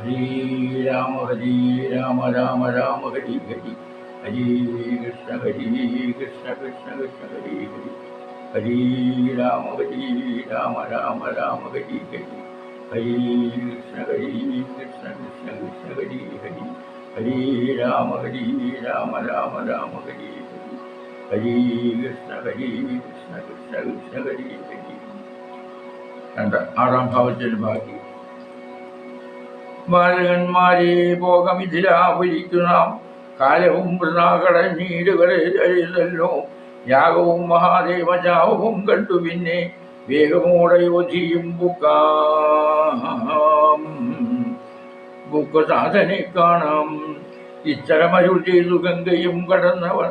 ഹരി രാമ ഹരി രാമ രാമ രാമ ഹരി ഹരി ഹരി കൃഷ്ണ ഹരി കൃഷ്ണ കൃഷ്ണ കൃഷ്ണ ഹരി ഹരി ഹരി രാമ ഹരി രാമ രാമ രാമ ഹരി ഹരി ഹരി കൃഷ്ണ ഹരി കൃഷ്ണ കൃഷ്ണ കൃഷ്ണ ഹരി ഹരി ഹരി രാമ ഹരി രാമ രാമ രാമ ഹരി ഹരി ഹരി കൃഷ്ണ ഹരി കൃഷ്ണ കൃഷ്ണ കൃഷ്ണ ഹരി ഹരി രണ്ട് ആറാം ഭാവത്തിൽ ബാക്കി ബാലകന്മാരെ പോകമിഥിലാപുരിക്കുനാം കാലവും വൃതാകടഞ്ഞീടുകളെല്ലോ യാഗവും മഹാദേവജാവും കണ്ടു പിന്നെ വേഗമോടെ യോധിയും ബുക്കാം. ബുക്ക കാണാം. ഇത്തരമരുൾ ചെയ്തു ഗംഗയും കടന്നവർ.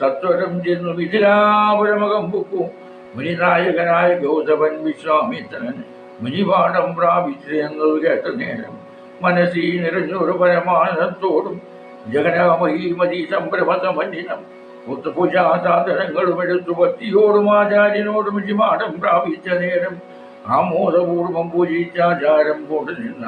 സത്വരം ചെന്നു മിഥിലാപുരമകം ബുക്കു മുനിനായകനായ ഗൗതമൻ വിശ്വാമിത്രൻ മുനിപാഠം പ്രാപിച്ചു എന്നത് കേട്ട നേരം മനസ്സി നിറഞ്ഞൊരു പരമാനന്ദത്തോടും ജഗനാമഹീമതി സംഭ്രമതമന്യനം ഒത്തുപൂജാസാധനങ്ങളും എടുത്തു ഭക്തിയോടും ആചാര്യനോടും ജിമാടം പ്രാപിച്ച നേരം ആമോദപൂർവം പൂജിച്ചാചാരം കൊണ്ട് നിന്ന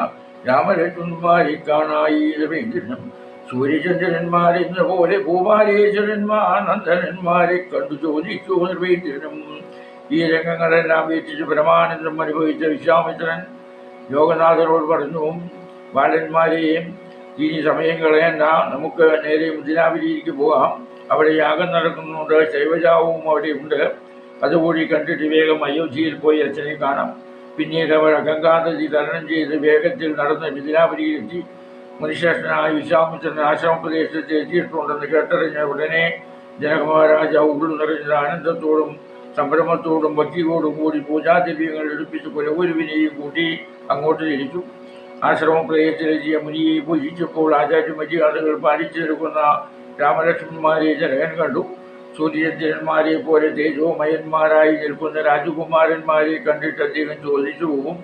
രാമലക്ഷ്മന്മാരെ കാണായി രവീന്ദ്രനും സൂര്യചന്ദ്രന്മാരെന്ന പോലെ ഭൂപാലേശ്വരന്മാർ നന്ദനന്മാരെ കണ്ടു ചോദിച്ചു നിർവഹിച്ചിരുന്നു. ഈ രംഗങ്ങളെല്ലാം വീക്ഷിച്ച് പരമാനന്ദം അനുഭവിച്ച വിശ്വാമിത്രൻ യോഗനാഥനോട് പറഞ്ഞു ബാലന്മാരെയും ഇനി സമയം കളയണ്ട നമുക്ക് നേരെ മുദ്രാവിലേക്ക് പോകാം. അവിടെ യാഗം നടക്കുന്നുണ്ട് ശൈവജാവും അവിടെ ഉണ്ട്. അതുകൂടി കണ്ടിട്ട് വേഗം അയോധ്യയിൽ പോയി അച്ഛനെ കാണാം. പിന്നീട് അവർ ഗംഗാനദി തരണം ചെയ്ത് വേഗത്തിൽ നടന്ന് മിഥിലാപുരിയിലെത്തി മുനിശ്രേഷ്ഠനായ വിശ്വാമിത്രൻ ആശ്രമപ്രദേശത്ത് എത്തിയിട്ടുണ്ടെന്ന് കേട്ടറിഞ്ഞ ഉടനെ ജനകമഹാരാജ ഉള്ളു നിറഞ്ഞ ആനന്ദത്തോടും സംഭ്രമത്തോടും ഭക്തിയോടും കൂടി പൂജാദ്രവ്യങ്ങൾ എടുപ്പിച്ച് കുലഗുരുവിനെയും കൂട്ടി അങ്ങോട്ട് തിരിച്ചു. ആശ്രമപ്രദേശത്തിലെത്തിയ മുനിയെ പൂജിച്ചപ്പോൾ ആചാര്യമജി ആളുകൾ നിൽക്കുന്ന രാമലക്ഷ്മന്മാരെ ജനകൻ കണ്ടു. സൂര്യചന്ദ്രന്മാരെ പോലെ തേജോമയന്മാരായി നിൽക്കുന്ന രാജകുമാരന്മാരെ കണ്ടിട്ട് അദ്ദേഹം ചോദിച്ചു പോകും.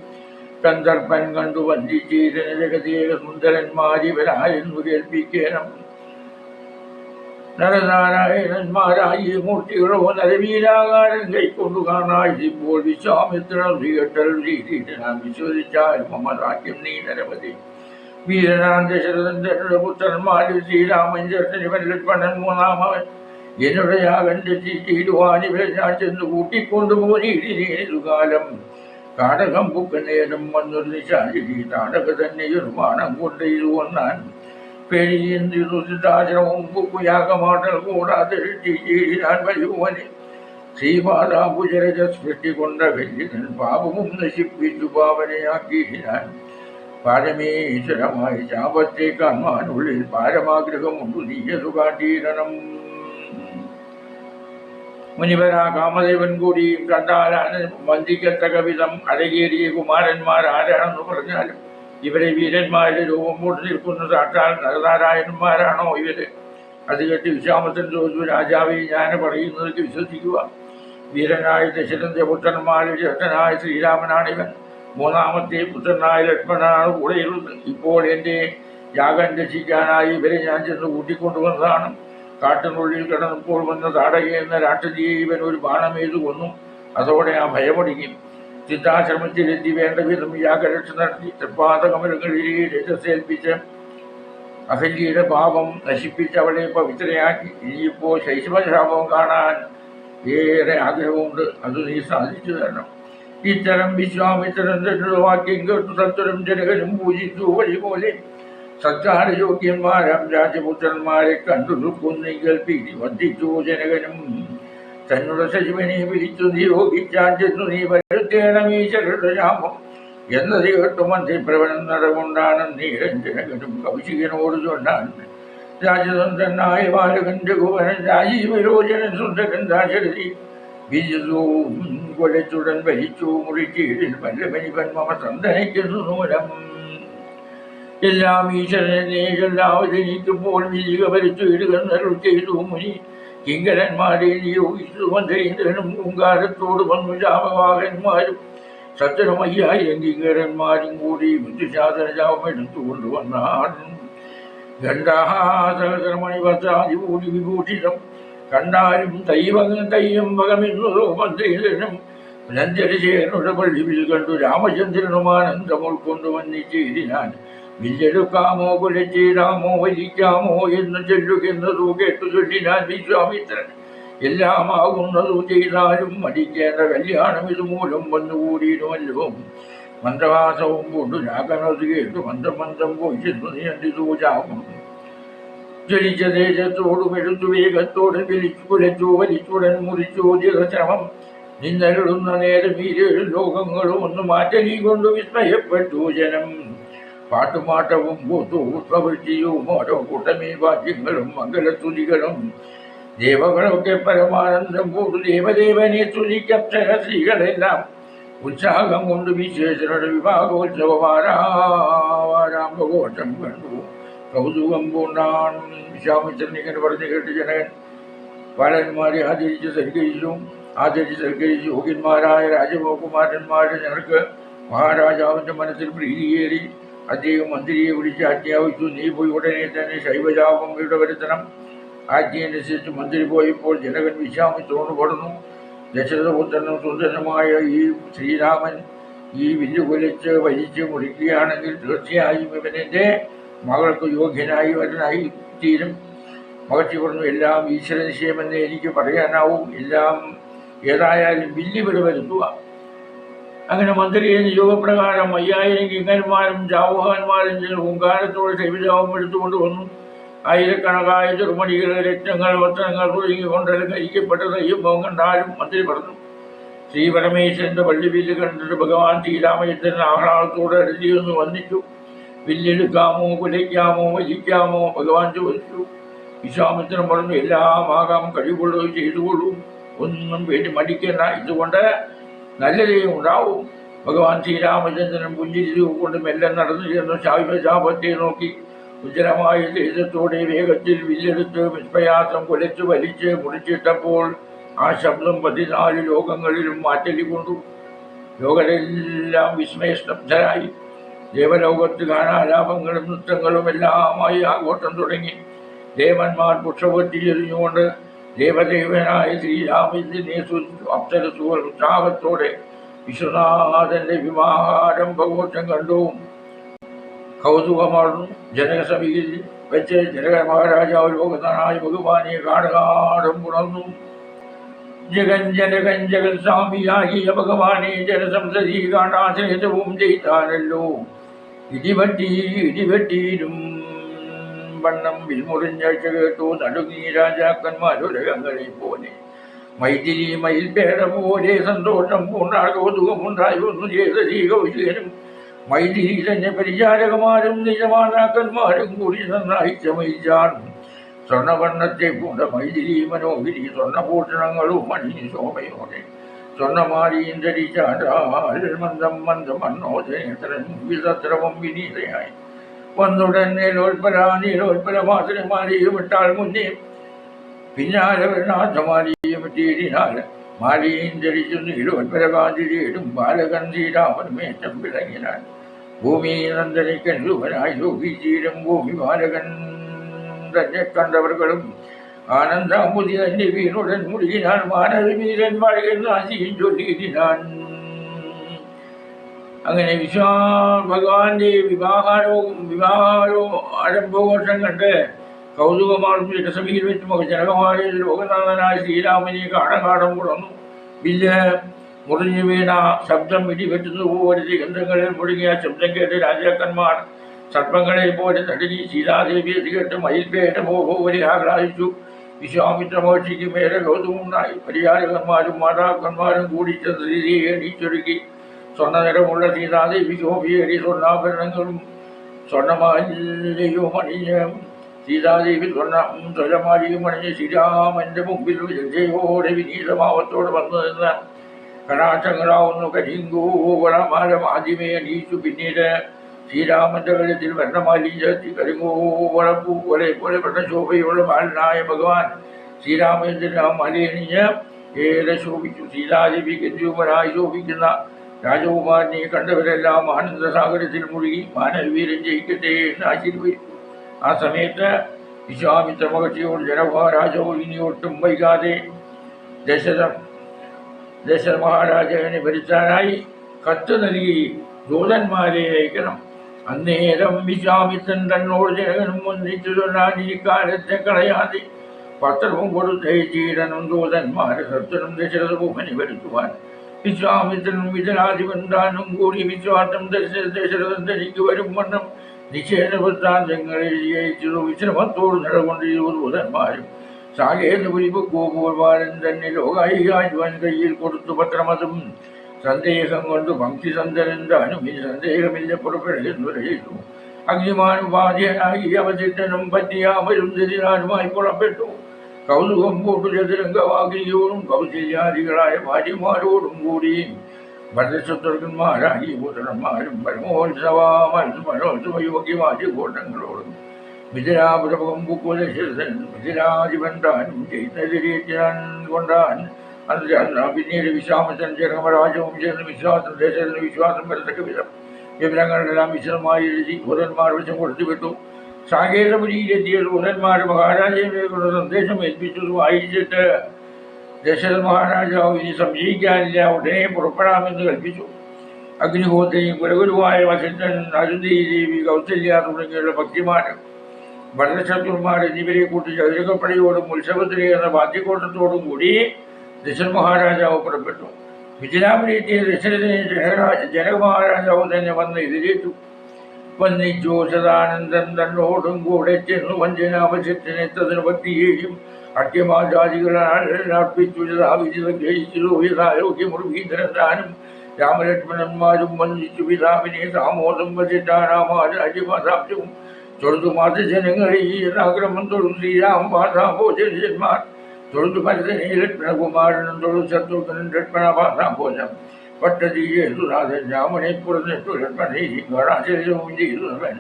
കന്ദർപ്പൻ കണ്ടു വന്ദിച്ചീരന ജഗതേക സുന്ദരന്മാരിവരായെന്നു കേൾപ്പിക്കണം. നരനാരായണന്മാരായി മൂർത്തികളോ നരവീരാകാരം കൈക്കൊണ്ടു കാണാതിപ്പോൾ വിശ്വാമിത്രൻ ശ്രീകട്ടൽ ശ്രീധീരനാം വിശ്വസിച്ചാൽ മമരാജ്യം നീ നരപതി. വീരനാം ദശരഥന്റെ പുത്രന്മാരിൽ ശ്രീരാമൻ ചർച്ചനിവൻ ലക്ഷ്മണൻ മൂന്നാമവൻ. എന്നോട് യാഗം രക്ഷിച്ചിടുവാൻ ഇവരെ ഞാൻ ചെന്ന് കൂട്ടിക്കൊണ്ടുപോയി കാലം. കാടകം പുക്കനേരം വന്നൊരു നിശാചിരി താടക തന്നെ ഒരു ബാണം കൊണ്ട് പാപവും നശിപ്പിച്ചു പാവനയാക്കിയാൻ പാരമേശ്വരമായി ശാപത്തെ കാണുവാനുള്ളിൽ പാരമാഗ്രഹമുണ്ടു. നീയതു കാട്ടീരണം മുനിവരാ കാമദേവൻ കൂടിയും കണ്ടാലാണ് വന്ദിക്കത്തക വിധം അരകേറിയ കുമാരന്മാർ ആരാണെന്ന് പറഞ്ഞാലും ഇവരെ വീരന്മാരുടെ രൂപം കൊണ്ട് നിൽക്കുന്ന സാക്ഷാൽ നരനാരായണന്മാരാണോ ഇവർ? അത് കേട്ട് വിശ്വാമത്തൻ ചോദിച്ചു രാജാവെ ഞാൻ പറയുന്നതൊക്കെ വിശ്വസിക്കുക. വീരനായ ദശരഥന്റെ പുത്രന്മാരിൽ ജ്യേഷ്ഠനായ ശ്രീരാമനാണ് ഇവൻ. മൂന്നാമത്തെ പുത്രനായ ലക്ഷ്മണനാണ് കൂടെയുള്ളത് ഇപ്പോൾ എന്റെ യാഗം രക്ഷിക്കാനായി ഇവരെ ഞാൻ ചെന്ന് കൂട്ടിക്കൊണ്ടുവന്നതാണ്. കാട്ടിനുള്ളിൽ കിടന്നപ്പോൾ വന്ന താടക എന്ന ഇവൻ ഒരു ബാണമെയ്തു കൊന്നു. അതോടെ ആ ഭയമൊടുങ്ങി. ചിത്താശ്രമത്തിലെത്തി വേണ്ട വിധം യാഗരക്ഷ നടത്തി തൃപ്പാതകമരങ്ങളിൽ രജസേൽപ്പിച്ച് അഹല്യയുടെ പാപം നശിപ്പിച്ച് അവളെ പവിത്രയാക്കി. ഇനിയിപ്പോൾ ശൈശവശാപം കാണാൻ ഏറെ ആഗ്രഹമുണ്ട്. അത് നീ സാധിച്ചു തരണം. ഇത്തരം വിശ്വാമിത്രൻ തന്റെ വാക്യം കേട്ടു. സത്വരം ജനകനും പൂജിച്ചു. വഴി പോലെ സത്കാരയോഗ്യന്മാരാം രാജപുത്രന്മാരെ കണ്ടു നിൽക്കുന്നെങ്കിൽ പിടി വർദ്ധിച്ചു. ജനകനും തന്നുടെ സജീവനെ വിളിച്ചു നിയോഗിച്ചാൻ ചെന്നു നീ വരുത്തേണം ഈശ്വരുടെ എന്ന എന്നത് മന്ത്രി മന്ത്രിപ്രവനം നടകൊണ്ടാണ് നീരഞ്ജനകനും കൗശികനോട് ചൊല്ലാൻ. രാജതന്ത്രനായ ബാലകന്റെ കുവനൻ രാജീവരോചനൻ സുന്ദരൻ ദാശരഥി. വിജിതവും കൊലച്ചുടൻ ഭരിച്ചു മുറിച്ചീടിൽ വല്ലഭനിപൻ മമ സന്ദനിക്കുന്നു നൂലം എല്ലാം ഈശ്വരനെ എല്ലാവരിക്കുമ്പോൾ വിജിക ഭരിച്ചു ഇടുക ചെയ്തു മുനി. കിങ്കരന്മാരെ നിയോഗിച്ചു മന്ത്രീന്ദ്രനും ഓങ്കാരത്തോട് വന്നു രാമവാഹന്മാരും സത്യനമയ്യായിരം കിങ്കരന്മാരും കൂടി ബുദ്ധിശാസന എടുത്തു എടുത്തുകൊണ്ടുവന്നാണ് ഗണ്ഡാസഹസ്രമണി വസാതി കൂടി വിഭൂഷിതം. കണ്ടാലും ദൈവം തയ്യം വകമെന്നു മന്ത്രീന്ദ്രനും നന്ദരശേഖരനുടെ പള്ളിവിൽ കണ്ടു രാമചന്ദ്രനുമാനന്ദം ഉൾക്കൊണ്ടു വന്നിച്ചേരിനാൻ വില്ലെടുക്കാമോ കുലച്ചീരാമോ വലിക്കാമോ എന്ന് ചൊല്ലുകെന്നതോ കേട്ടു ചൊല്ലിനാൻ വിശ്വാമിത്രൻ. എല്ലാമാകുന്നതു ചെയ്താലും മടിക്കേണ്ട കല്യാണം ഇതുമൂലം വന്നുകൂടിയിരുമല്ലോ മന്ത്രവാസവും കൊണ്ടു ഞാകനത് കേട്ടു മന്ദം മന്ദം പോയി ചെന്നു നിയന്ത്രിച്ചു ചാകും ജ്വലിച്ച ദേശത്തോടും എടുത്തു വേഗത്തോടെ വിളിച്ചു കുലച്ചു വലിച്ചുടൻ മുറിച്ചു ചിരശ്രമം നിന്നരുളുന്ന നേരം ഈ ലോകങ്ങളും ഒന്ന് മാറ്റലി കൊണ്ട് വിസ്മയപ്പെട്ടു ജനം. പാട്ടുമാട്ടവും കൂത്തു പുഷ്പവൃത്തിയും ഓരോ കൂട്ടമേ വാദ്യങ്ങളും മംഗലസ്തുതികളും. ദേവകളൊക്കെ പരമാനന്ദം കൂടു ദേവദേവനെ തുലിക്കപ്സര സ്ത്രീകളെല്ലാം ഉത്സാഹം കൊണ്ട് വിശേഷരുടെ വിഭാഗോത്സവമാരാരാമഘോഷം കണ്ടു. കൗതുകം പൂണ്ടാൻ വിശ്വാമിത്രൻ ഇങ്ങനെ പറഞ്ഞു കേട്ട് ജനകൻ. ബാലന്മാരെ ആചരിച്ച് സൽക്കരിച്ചു. ആചരിച്ച് സൽക്കരിച്ച് യോഗ്യന്മാരായ രാജഗോകുമാരന്മാരെ ഞങ്ങൾക്ക് മഹാരാജാവിന്റെ മനസ്സിൽ പ്രീതിയേറി അദ്ദേഹം മന്ത്രിയെ വിളിച്ച് ആജ്ഞാപിച്ചു. നീ പോയി ഉടനെ തന്നെ ശൈവജാപം ഇവിടെ വരുത്തണം. ആജ്ഞയനുസരിച്ച് മന്ത്രി പോയപ്പോൾ ജനകൻ വിശ്വാമിത്രോട് പടർന്നു. ദശരഥപുത്രനും സുന്ദരനുമായ ഈ ശ്രീരാമൻ ഈ വില്ലു കുലച്ച് വലിച്ച് മുറിക്കുകയാണെങ്കിൽ തീർച്ചയായും ഇവനെന്റെ മകൾക്ക് യോഗ്യനായി വരനായി തീരും. മകച്ചു പറഞ്ഞു എല്ലാം ഈശ്വരനിശ്ചയമെന്ന് എനിക്ക് പറയാനാവും. എല്ലാം ഏതായാലും വില്ലുവിടെ വരുത്തുക. അങ്ങനെ മന്ത്രിയെ നിയോഗപ്രകാരം അയ്യായിരം കിങ്ങന്മാരും ജാവുഹാന്മാരും ചെന്ന് ഹുങ്കാരത്തോടെ ശൈവജാവം എടുത്തുകൊണ്ട് വന്നു. ആയിരക്കണക്കായ ചെറുമണികൾ രത്നങ്ങൾ വസ്ത്രങ്ങൾ തുടങ്ങിക്കൊണ്ട് അലങ്കരിക്കപ്പെട്ട ദൈവം കണ്ടാലും മന്ത്രി പറഞ്ഞു. ശ്രീ പരമേശ്വരന്റെ പള്ളി വില്ല് കണ്ടിട്ട് ഭഗവാൻ ശ്രീരാമചന്ദ്രൻ ആഹ്ലാദത്തോടെ അടുത്തിയൊന്ന് വന്നിച്ചു വില്ലെടുക്കാമോ കുലയ്ക്കാമോ വലിക്കാമോ ഭഗവാൻ ചോദിച്ചു. വിശ്വാമിത്രം പറഞ്ഞു എല്ലാം ആകാം കഴിവുള്ളത് ചെയ്തുകൊള്ളൂ. ഒന്നും വേണ്ടി മടിക്കണ്ട. ഇതുകൊണ്ട് നല്ലതേ ഉണ്ടാവും. ഭഗവാൻ ശ്രീരാമചന്ദ്രൻ പുഞ്ചിരി കൊണ്ട് മെല്ലെ നടന്നു ചെന്നു ശാപത്തെ നോക്കി. ഉജ്ജലമായ ദേഹത്തോടെ വേഗത്തിൽ വില്ലെടുത്ത് വിസ്മയാസം കുലച്ച് വലിച്ച് മുറിച്ചിട്ടപ്പോൾ ആ ശബ്ദം പതിനാല് ലോകങ്ങളിലും മാറ്റലി കൊണ്ടു. ലോകരെല്ലാം വിസ്മയസ്തബ്ധരായി. ദേവലോകത്ത് ഗാനാലാപങ്ങളും നൃത്തങ്ങളും എല്ലാമായി ആഘോഷം തുടങ്ങി. ദേവന്മാർ പുഷ്പവത്തി എറിഞ്ഞുകൊണ്ട് ദേവദേവനായ ശ്രീരാമചന്ദ്രനെ അപ്സരസുകൾ ഉത്സാഹത്തോടെ വിശ്വനാഥന്റെ വിവാഹാരംഭഘോഷം കണ്ടു. കൗതുകമാർന്നു. ജനകസഭയിൽ വെച്ച് ജനക മഹാരാജാവ് ലോകനായ ഭഗവാനെ കാടകാടം പുണർന്നു ജഗൻ ജനകൻ ജഗൻ സ്വാമിയാകിയ ഭഗവാനെ ജനസംസതി കാണ്ടാശ്രേതവും ചെയ്താനല്ലോ. ഇടിവട്ടി ഇടിവെട്ടിയിലും വണ്ണം വിൽമുറിഞ്ഞാഴ്ച കേട്ടു നടുങ്ങി രാജാക്കന്മാരൊരകങ്ങളെ പോലെ. മൈതിരി മയിൽപേട പോലെ സന്തോഷം പൂണ്ടാൾ കൗതുകമുണ്ടായി ഒന്നു ചെയ്ത കൗശികനും മൈതിരി തന്നെ പരിചാരകന്മാരും നിജമാതാക്കന്മാരും കൂടി നന്നായി ചമയിച്ചാൻ സ്വർണവർണത്തെ പൂണ്ട മൈതിരി മനോഹരി സ്വർണഭൂഷണങ്ങളും മണി ശോഭയോടെ. സ്വർണമാലിയും ധരിച്ചാൽ മന്ദം മന്ദം മണ്ണോദനേത്രൻ വിസത്രവും വിനീതയായി. വന്നുടനെ ലോൽപരാനീലോൽപരമാസുരമാലിയും വിട്ടാൽ മുന്നേ പിന്നാലെ വരണാഥമാലിയും വിട്ടീരിനാൽ മാലിയും ധരിച്ചു നീലോൽപരമാതിരിയിടും ബാലകൻ ശ്രീരാമനുമേറ്റം വിളങ്ങിനാൻ ഭൂമിനന്ദനിക്കൻ രൂപനായി ലോപിച്ചീരും ഭൂമി ബാലകൻ തന്നെ കണ്ടവർകളും ஆனந்தாம்புதி அன்னி வீணுடன் முடியினான் வானது வீரன் வாழ்கிற ஆசியும் சொல்லினான் അങ്ങനെ വിശ്വാ ഭഗവാന്റെ വിവാഹാരവും വിവാഹാരവും ആരംഭഘോഷം കണ്ട് കൗതുകമാർന്ന രസഭയിൽ വെച്ച് ജനകമായ ലോകനാഥനായ ശ്രീരാമനെ കാണാടം പുറന്നു വില്ല് മുറിഞ്ഞു വീണ ശബ്ദം ഇടിവെട്ടുന്നത് ദിഗന്ധങ്ങളിൽ ഗന്ധങ്ങളിൽ മുഴുകിയ ശബ്ദം കേട്ട് രാജാക്കന്മാർ സർപ്പങ്ങളെ പോലെ നടുങ്ങി സീതാദേവിയെ കേട്ട് മയിൽപേട്ട പോലെ ആഹ്ലാദിച്ചു. വിശ്വാമിത്ര മഹർഷിക്ക് മേലെ കൗതുകമുണ്ടായി പരിചാരകന്മാരും മാതാക്കന്മാരും കൂടി ചന്ദ്രീയെ എണീച്ചൊരുക്കി. സ്വർണനിറമുള്ള സീതാദേവി ശോഭിയേറി സ്വർണാഭരണങ്ങളും സ്വർണമാലിന്യവും അണിഞ്ഞ് സീതാദേവി സ്വർണ ധ്വജമാലിയും അണിഞ്ഞ് ശ്രീരാമന്റെ മുമ്പിൽ വിജയോടെ വിനീതഭാവത്തോടെ വന്നു നിന്ന് കടാക്ഷങ്ങളാവുന്നു കരിങ്കോവളമാലം ആദ്യമേ അണിയിച്ചു പിന്നീട് ശ്രീരാമന്റെ കഴുത്തിൽ വർണമാലിയും ചേർത്തി കരിങ്കോവളപ്പൂ പോലെ പോലെ വർണശോഭയുള്ള ബാലനായ ഭഗവാൻ ശ്രീരാമചന്ദ്രൻ ആ മലയണിഞ്ഞ് ഏറെ ശോഭിച്ചു സീതാദേവി ഗന്ധ്യൂമനായി ശോഭിക്കുന്ന രാജകുമാരനെ കണ്ടവരെല്ലാം ആനന്ദസാഗരത്തിൽ മുഴുകി മാനവീരൻ ജയിക്കട്ടെ എന്ന് ആശീർവദിച്ചു. ആ സമയത്ത് വിശ്വാമിത്ര മഹർഷിയോട് ജനമഹാരാജാവ് ഇനി വൈകാതെ ദശര ദശര മഹാരാജാവിനെ ഭരിച്ചാനായി കത്ത് നൽകി ദൂതന്മാരെ അയക്കണം. അന്നേരം വിശ്വാമിത്രൻ തന്നോട് ജനകനും ഒന്നിച്ചു ചൊല്ലാൻ ഈ കളയാതെ പത്രവും കൊടുത്തേ ചീരനും ദൂതന്മാരെ സത്യനും ദശരഥ ഭൂമനി വരുത്തുവാൻ വിശ്വാമിത്രനും വിതരാധിപൻ താനും കൂടി വിശ്വാസം ദശ ദശരഥൻ തനിക്ക് വരും വണ്ണം നിഷേധവൃത്താന്തങ്ങളെ ജയിച്ചതു വിശ്രമത്തോട് സാകേതപുരി ഗോകുമാരൻ തന്നെ ലോകായികാജുവൻ കയ്യിൽ കൊടുത്തു പത്രമതും. സന്ദേഹം കൊണ്ട് ഭക്തിസന്ധനൻ ഈ സന്ദേഹമില്ല പുറപ്പെടുന്നു അഗ്നിമാനുപാധ്യനായി അവചിത്തനും പറ്റിയാമരും ദരിനാനുമായി പുറപ്പെട്ടു. കൗതുകം കൂട്ടു ചതുരംഗവാഗ്നിയോടും കൗശല്യാദികളായ ഭാര്യമാരോടും കൂടി ഭരതശത്രുക്കന്മാരായി പുത്രന്മാരും പരമോത്സവമനോത്സവയോഗ്യമായ കൂട്ടങ്ങളോടും മിഥിലാപുരമുഖം കുക്കുലശരൻ മിഥിലാധിപൻ താനും ചെയ്യുന്നതിരിയാൻ കൊണ്ടാൻ അത് പിന്നീട് വിശ്വാമസൻ ജനകമരാജവും ചേർന്ന് വിശ്വാസം ദേശത്തിന് വിശ്വാസം വരത്തക്ക വിധം. വിവരങ്ങളെല്ലാം വിശദമായി എഴുതി ഭൂതന്മാർ വശം കൊടുത്തുവിട്ടു. സാകേതപുരിയിലെത്തിയ ഭൂതന്മാർ മഹാരാജേന്ദ്രയോടുള്ള സന്ദേശം ഏൽപ്പിച്ചതു വായിച്ചിട്ട് ദശരഥ മഹാരാജാവ് ഇനി സംശയിക്കാനില്ല ഉടനെ പുറപ്പെടാമെന്ന് കൽപ്പിച്ചു. അഗ്നിഹോത്രയും കുലഗുരുവായ വസന്തൻ ദേവി കൗസല്യ തുടങ്ങിയുള്ള ഭക്തിമാരും ഭരതശത്രുമാർ എന്നിവരെ കൂട്ടി ചതുരകപ്പടിയോടും ഉത്സവത്തിലെ എന്ന വാദ്യകോട്ടത്തോടും കൂടി ദശരഥ മഹാരാജാവ് പുറപ്പെട്ടു. മിഥിലാപുരിയെത്തിയ ദശരഥനെ ജനക മഹാരാജാവ് തന്നെ വന്ന് എതിരേറ്റു. വന്നിച്ചു സദാനന്ദൻ തന്നോടും കൂടെ ചെന്നു വഞ്ചനാവശത്തിനെത്തതിന് ഭക്തിയെയും അത്യമാജാതികളർപ്പിച്ചു യഥാവിധിതം ഗ്രഹിച്ചു യഥായോഗ്യമുറുഭീധരൻ താനും രാമലക്ഷ്മണന്മാരും വന്ദിച്ചു പിതാവിനെ സാമോദം വസിട്ടാരാമാരാജ്യമാസാബ്ദവും തൊഴുതു മാതൃജനങ്ങളെ യഥാക്രമം തൊഴും ശ്രീരാം പാതാഭോജന്മാർ തൊഴുതു ഭരതനെ ലക്ഷ്മണകുമാരനും തൊഴുതു ശത്രുഘ്നൻ ലക്ഷ്മണ പാതാഭോജം പട്ടതിയെ സുനാഥൻ രാമനെ പുറന്നിട്ടു ലക്ഷ്മണേ ഗണാചര്യവും ചെയ്തു അവൻ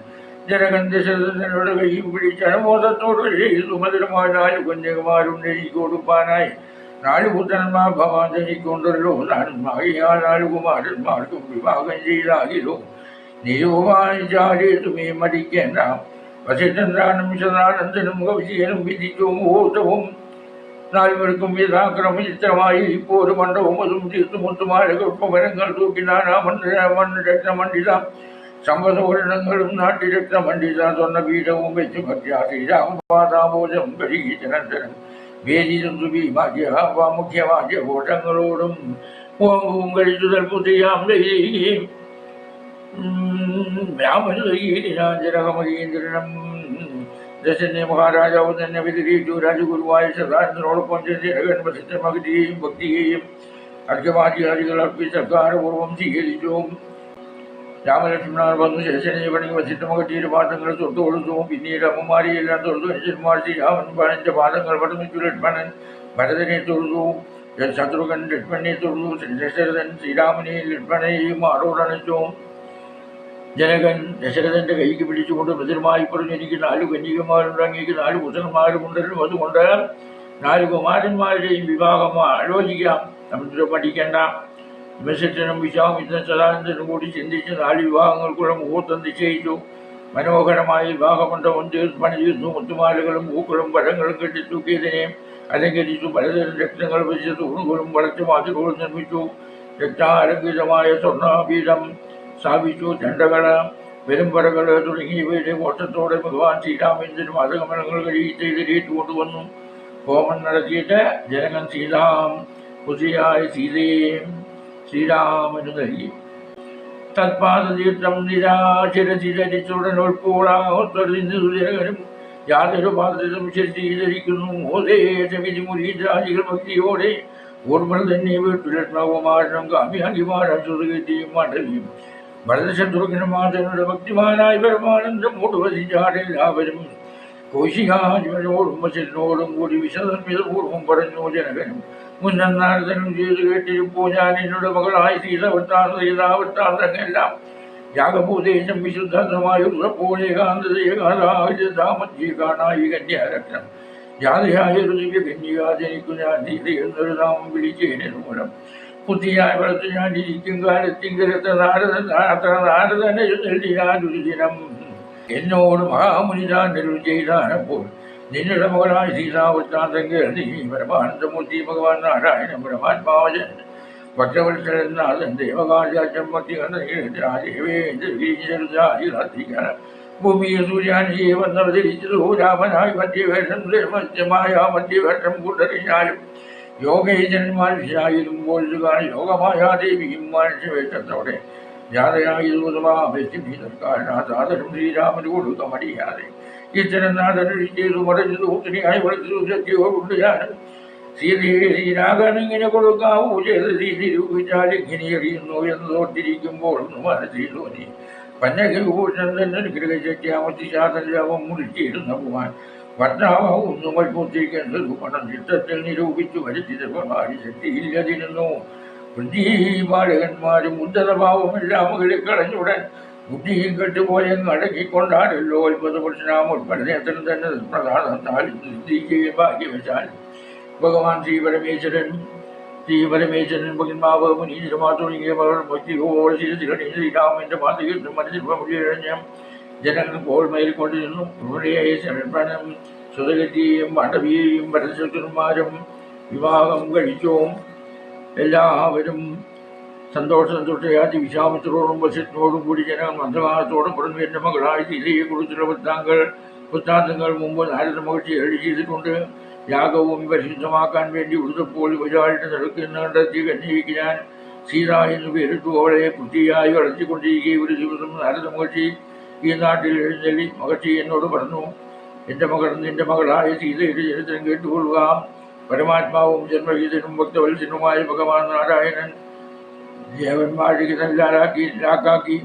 ജനകന്ധശരഥനോട് കൈയും പിടിച്ച് അനുമോദത്തോട് ചെയ്തു മധുരമായ നാല് കുഞ്ഞകുമാരും എനിക്ക് കൊടുപ്പാനായി നാല് പുത്രന്മാർ താനും ആകിയാൽ നാല് കുമാരന്മാർക്കും വിവാഹം ചെയ്താകിലോ. നിരൂപാചാര്യത്തുമേ ശതാനന്ദനും കവിശീനും സദാനന്ദനും കൗശികനും വിധിച്ചു മുഹൂർത്തവും നാലുപേർക്കും യഥാക്രമം ചിത്രമായി ഇപ്പോൾ മണ്ഡവും അതും തീർത്തുമുത്തുമാലകൾ പവനങ്ങൾ തൂക്കി നാനാമണ്ഡലമണ്ണ് രത്നമണ്ഡിത സമ്പദോരണങ്ങളും നാട്ടിരത്നമണ്ഡിത സ്വർണപീഠവും വെച്ച് ഭക്ഷ്യ ശ്രീരാമപാദാബോധം കഴുകിച്ചനന്തരം വേദിയും മുഖ്യമായ കോട്ടങ്ങളോടും ഓങ്കവും കഴിച്ചു തൽപ്പുതിയാം ദൈവം രാമചരകമരീന്ദ്രനം ദശനെ മഹാരാജാവ് തന്നെ വിതിരിച്ചു രാജഗുരുവായ സദാനന്ദനോടൊപ്പം ചെന്നിരകൻ വസിച്ച ഭക്തിയെയും ഭക്തിയെയും അർഘവാദികാരികൾ അർപ്പിച്ച് സർക്കാരപൂർവം സ്വീകരിച്ചു. രാമലക്ഷ്മണർ വന്നു ശേഷനെ പണി വസിച്ച മകട്ടിയുടെ പാദങ്ങൾ തൊട്ടു കൊടുത്തു. പിന്നീട് അമ്മമാരെയെല്ലാം തൊഴുതു അനുജന്മാർ ശ്രീരാമൻ പണിച്ച പാദങ്ങൾ പടമിച്ചു ലക്ഷ്മണൻ ഭരതനെ തൊഴുതു. ശത്രുഘൻ ലക്ഷ്മണനെ തൊഴുതു. ദശരഥൻ ശ്രീരാമനെ ലക്ഷ്മണനെയും ആരോടണച്ചു ജനകൻ ദശരഥന്റെ കൈക്ക് പിടിച്ചുകൊണ്ട് മൃദുരമായി പറഞ്ഞു എനിക്ക് നാല് കന്യകമാരുണ്ട് അങ്ങേക്ക് നാല് പുത്രന്മാരുമുണ്ടല്ലോ അതുകൊണ്ട് നാല് കുമാരന്മാരുടെയും വിവാഹം ആലോചിക്കാം. നമുക്ക് പഠിക്കേണ്ട. വിമശനും വിശ്വാമിത്രൻ സദാനന്ദനും കൂടി ചിന്തിച്ച് നാല് വിവാഹങ്ങൾക്കുള്ള മുഹൂർത്തം നിശ്ചയിച്ചു. മനോഹരമായ തീർത്ത് പണി തീർന്നു മുത്തുമാലകളും പൂക്കളും പഴങ്ങളും കെട്ടി തൂക്കിയതിനെ അലങ്കരിച്ചു. പലതരം രക്തങ്ങൾ വെച്ച് തൂണുകളും വളച്ചു മാതൃകളും നിർമ്മിച്ചു. രക്താലങ്കിതമായ സ്വർണാപീഠം സ്ഥാപിച്ചു ചണ്ടകള പെരുമ്പറകൾ തുടങ്ങിയവയുടെ ഓട്ടത്തോടെ ഭഗവാൻ ശ്രീരാമേന്ദ്രനും ആദഗമനങ്ങൾ കഴിയിച്ച് എതിരേറ്റ് കൊണ്ടുവന്നു. ഹോമം നടത്തിയിട്ട് ജനകൻ സീതാം പുതിയായ സീതയും ശ്രീരാമന് നൽകി തത്പാദതീർത്ഥം നിരാശരചിതരിച്ചുടനൊൾപ്പോളാഹോത്തൊഴിഞ്ഞു ജനകനും യാതൊരു പാദത്തും ശരീകരിക്കുന്നു മോദേശവിധിമുരീരാജികൾ ഭക്തിയോടെ ഓർമ്മ തന്നെ വീട്ടുലക്ഷ്മകുമാരനും കാമ്യാങ്കിമാരും ശ്രുതിയും മണ്ഡലിയും ഭരതശത്രുഘ്നമാതനുടെ ഭക്തിമാനായ പരമാനന്ദം മൂടുവസിച്ചാണ് എല്ലാവരും കൗശികാജിവനോടും വശനോടും കൂടി വിശദമിതപൂർവം പറഞ്ഞു ജനകനും. മുന്നാരദനും ചെയ്തു കേട്ടിരിപ്പോ ഞാൻ എന്നോട് മകളായ സീതവൃത്താന്ത സീതാവൃത്താന്തങ്ങളെല്ലാം യാഗഭൂദേശം വിശുദ്ധമായി ഉറപ്പോൾ ഏകാന്തതയേകാതാമജ്ജി കാണായി കന്യാരത്നം. ജാതിയായ ദിവ്യ കന്യക ജനിക്കു ഞാൻ എന്നൊരു നാമം വിളിച്ചതിന് മൂലം വളർത്തി ഞാൻ ഇരിക്കും കാലത്തിങ്കരത്തെ നാരദൻ അത്ര നാരദനെ എഴുതിയാലൊരു ദിനം. എന്നോട് മഹാമുനിതാൻ അരുൾ ചെയ്താനപ്പോൾ നിന്നുടെ മകളായ സീതാവൃത്താന്തം കേൾ പരമാനന്ദമൂർത്തി ഭഗവാൻ നാരായണ പരമാത്മാവജൻ ഭക്തവത്സരനാഥൻ കണ്ണീരാദേവേന്ദ്രീചരിക്കാൻ ഭൂമിയെ സൂര്യാനിയെ വന്നവതരിച്ചതോ രാമനായി മധ്യവേഷം മധ്യമായ മധ്യവേഷം കൊണ്ടറിഞ്ഞാലും യോഗേജന്മാർ വിശായിരുമ്പോൾ കാണി യോഗമായ ദേവിയും മനുഷ്യവേഷത്തോടെ ജാതയായി ദൂതമാതരും ശ്രീരാമന് കൊടുക്ക മടിയാതെ ഇത്തരനാഥൻ ചെയ്തു മടഞ്ഞു ഒത്തിരിയായി വളർത്തു ശക്തിയോ കൊണ്ട് ഞാനും സീതയെ ഇങ്ങനെ കൊടുക്കാവൂ ചെയ്ത് സീതി രൂപിച്ചാൽ ഇങ്ങനെ എറിയുന്നു എന്ന് തോട്ടിരിക്കുമ്പോൾ മനസ്സിൽ തോന്നി. പന്നകഭൂഷൺ തന്നെ ഗ്രഹശക്തിയാമത്തിശാതലാവം മുറിച്ചിരുന്ന കുമാൻ ഭർത്താവും മൽപ്പൂത്തിരിക്കുന്നത് പണം ചിത്രത്തിൽ നിരൂപിച്ചു വരുത്തിയതുമായി ശക്തിയില്ലതിരുന്നു ബുദ്ധിബാലകന്മാരും ഉദ്ധതഭാവമെല്ലാം മകളെ കളഞ്ഞുടൻ ബുദ്ധിയും കെട്ടുപോയങ്ങ് അടക്കിക്കൊണ്ടാണല്ലോ അത്ഭുത പുരുഷനാം ഉൾപ്പെടുന്നേത്രൻ തന്നെ പ്രധാനത്താൽ ഭാഗ്യവശാൽ ഭഗവാൻ ശ്രീ പരമേശ്വരൻ ശ്രീ മുനീശ്വരമാ തുടങ്ങിയ മകൾ ഭക്തിയോട് ശ്രീ ശ്രീരാമന്റെ മാതൃകയിൽ മനസ്സിൽ ജനങ്ങൾ കോൾമയിൽ കൊണ്ടിരുന്നു. ഇവിടെ ശരൺപ്രണം സുതകത്തിയെയും പാണ്ഡവിയെയും പരശുരന്മാരും വിവാഹം കഴിച്ചും. എല്ലാവരും സന്തോഷം സന്തോഷയാതി വിശ്വാമിത്രോടും വശത്തിനോടും കൂടി ജനങ്ങൾ മന്ത്രവാദത്തോടും പറഞ്ഞു എന്റെ മകളായ കുറിച്ചുള്ള വൃത്താങ്കൾ വൃത്താന്തങ്ങൾ മുമ്പ് നാരദ മഹർഷി എഴുതി ചെയ്തിട്ടുണ്ട്. യാഗവും പരിശുദ്ധമാക്കാൻ വേണ്ടി ഉടുത്തപ്പോൾ ഒരാളുടെ നടക്കുന്ന കണ്ടെത്തി ഞാൻ സീത എന്ന് പേരിട്ടു. അവളെ കുട്ടിയായി വളർത്തിക്കൊണ്ടിരിക്കുകയും ഒരു ദിവസം നാരദ മഹർഷി ഈ നാട്ടിൽ എഴുന്നള്ളി മഹർഷി എന്നോട് പറഞ്ഞു എന്റെ മകൾ നിന്റെ മകളായ സീതയുടെ ചരിത്രം കേട്ടുകൊള്ളുക. പരമാത്മാവും ജന്മഗീതനും ഭക്തവത്സനുമായ ഭഗവാൻ നാരായണൻ ദേവന്മാരെ ലാലാക്കി ലാക്കാക്കി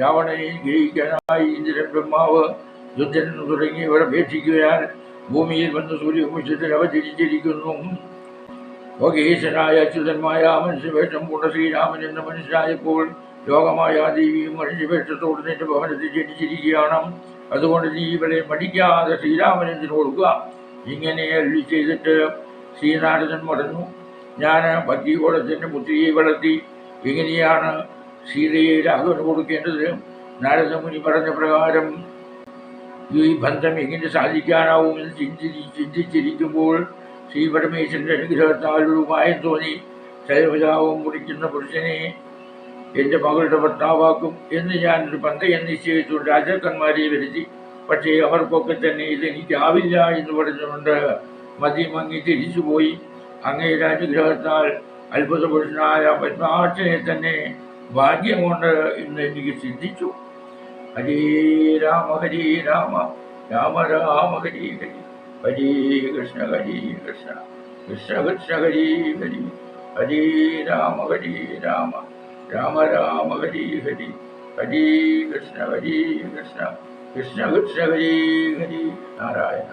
രാവണനെ ഗ്രഹിക്കാനായി ഇന്ദ്രൻ ബ്രഹ്മാവ് യുദ്ധൻ തുടങ്ങിയവർ അപേക്ഷിക്കുകയാൽ ഭൂമിയിൽ വന്ന് സൂര്യവംശത്തിൽ അവതരിച്ചിരിക്കുന്നു. ലോകേശനായ അച്യുതന്മായ മനുഷ്യവേഷം പൂർണ ശ്രീരാമൻ എന്ന മനുഷ്യനായപ്പോൾ ലോകമായ ദേവിയും മനുഷ്യവേഷത്തോട് നിന്റെ ഭവനത്തിൽ ജനിച്ചിരിക്കുകയാണ്. അതുകൊണ്ട് നീ ഇവരെ മടിക്കാതെ ശ്രീരാമനെന്തിനു കൊടുക്കുക? ഇങ്ങനെ അരുളി ചെയ്തിട്ട് ശ്രീനാരദൻ പറഞ്ഞു ഞാൻ ഭക്തിയോടത്തിന്റെ പുത്രിയെ വളർത്തി. ഇങ്ങനെയാണ് സീതയെ രാഘവന് കൊടുക്കേണ്ടത്. നാരദമുനി പറഞ്ഞ പ്രകാരം ഈ ബന്ധം എങ്ങനെ സാധിക്കാനാവും എന്ന് ചിന്തി ചിന്തിച്ചിരിക്കുമ്പോൾ ശ്രീ പരമേശ്വരന്റെ അനുഗ്രഹത്താൽ ഒരു ഉപായം തോന്നി. ശൈലപിതാവും കുടിക്കുന്ന പുരുഷനെ എന്റെ മകളുടെ ഭർത്താവാക്കും എന്ന് ഞാൻ ഒരു പന്തയം നിശ്ചയിച്ചു രാജാക്കന്മാരെ വരുത്തി. പക്ഷേ അവർക്കൊക്കെ തന്നെ ഇതെനിക്കാവില്ല എന്ന് പറഞ്ഞുകൊണ്ട് മതിമങ്ങി തിരിച്ചുപോയി. അങ്ങയുടെ അനുഗ്രഹത്താൽ അത്ഭുത പുരുഷനായ പത്മാക്ഷനെ തന്നെ ഭാഗ്യം കൊണ്ട് ഇന്ന് എനിക്ക് സിദ്ധിച്ചു. ഹരേ രാമ ഹരേ രാമ രാമ രാമ ഹരേ ഹരി ഹരേ കൃഷ്ണ ഹരേ കൃഷ്ണ കൃഷ്ണ കൃഷ്ണ ഹരേ ഹരി ഹരേ രാമ ഹരേ രാമ. രാമ രാമ ഹരി ഹരി ഹരേ കൃഷ്ണ ഹരേ കൃഷ്ണ കൃഷ്ണ കൃഷ്ണ ഹരേ ഹരി നാരായണ